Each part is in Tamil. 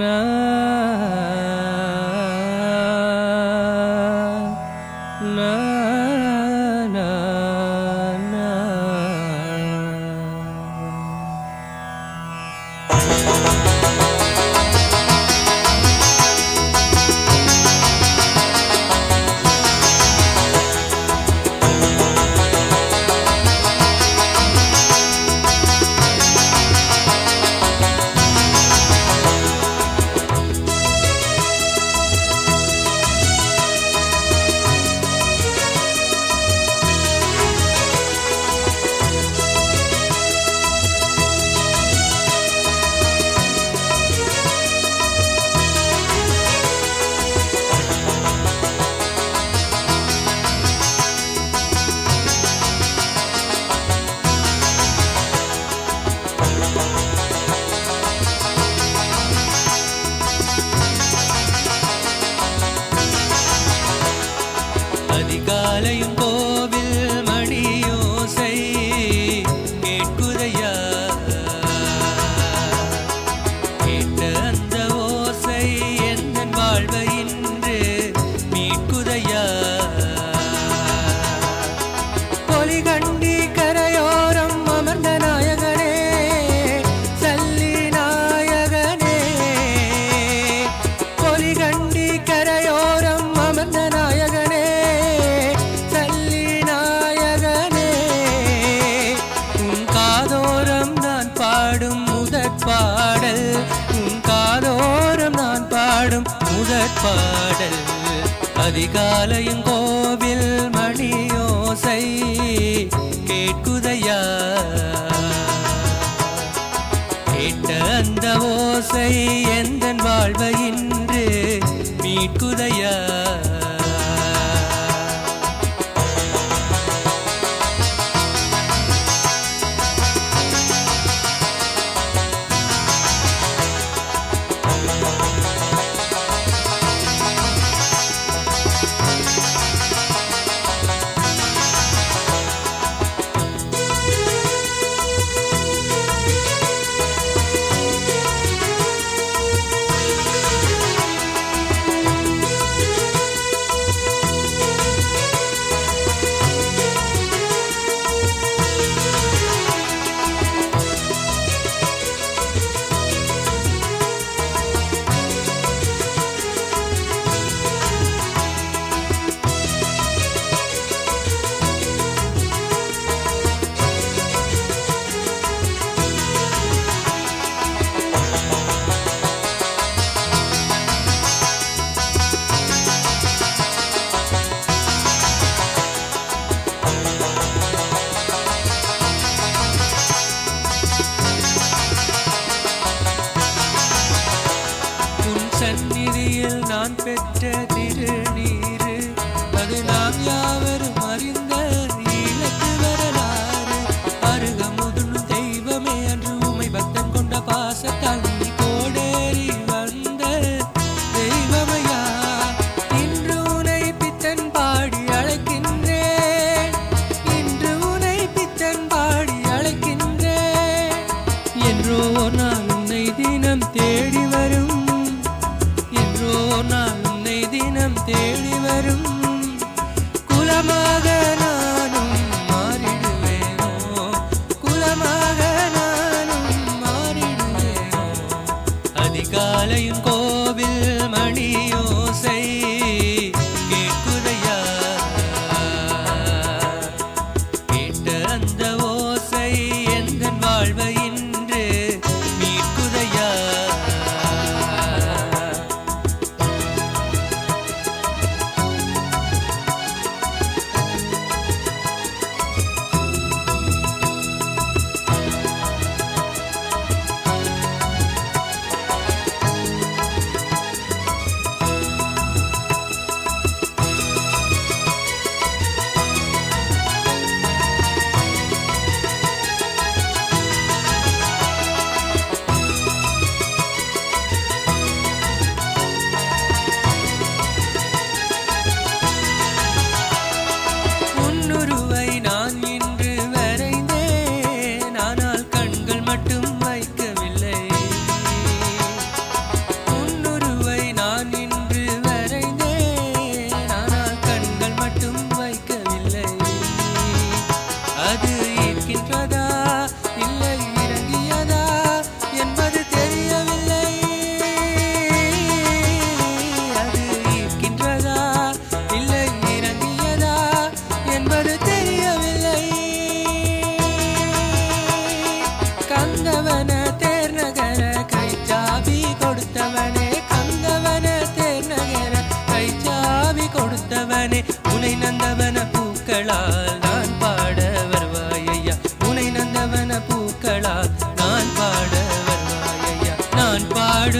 love. பாடல். அதிகாலையும் கோவில் மணியோசை கேட்குதையா? கேட்ட அந்த ஓசை எந்த வாழ்வை இன்று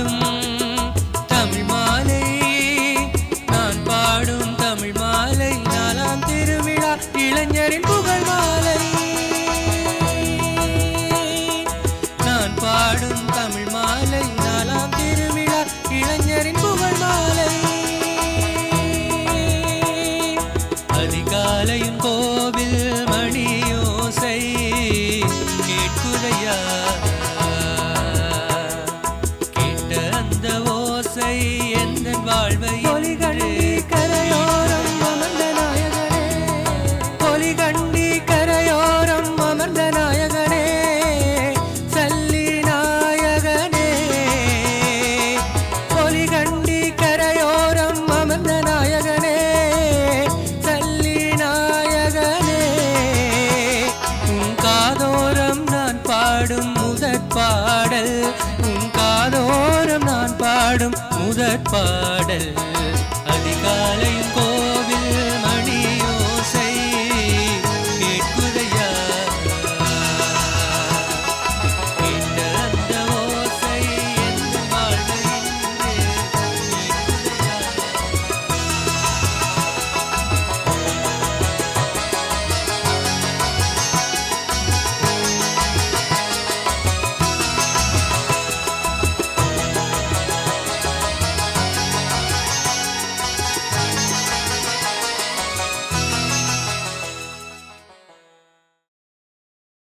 to move. வாழ்வை எந்த வாழ்வை ஒலிகண்டி கரையோரம் அமர்ந்த நாயகனே. ஒலிகண்டி கரையோரம் அமர்ந்த நாயகனே. சல்லி நாயகனே. ஒலிகண்டி கரையோரம் அமர்ந்த நாயகனே. சல்லி நாயகனே. உன் காதோரம் நான் பாடும் முதற் பாடல் பாடும் முதற் பாடல் அதிகாலையும்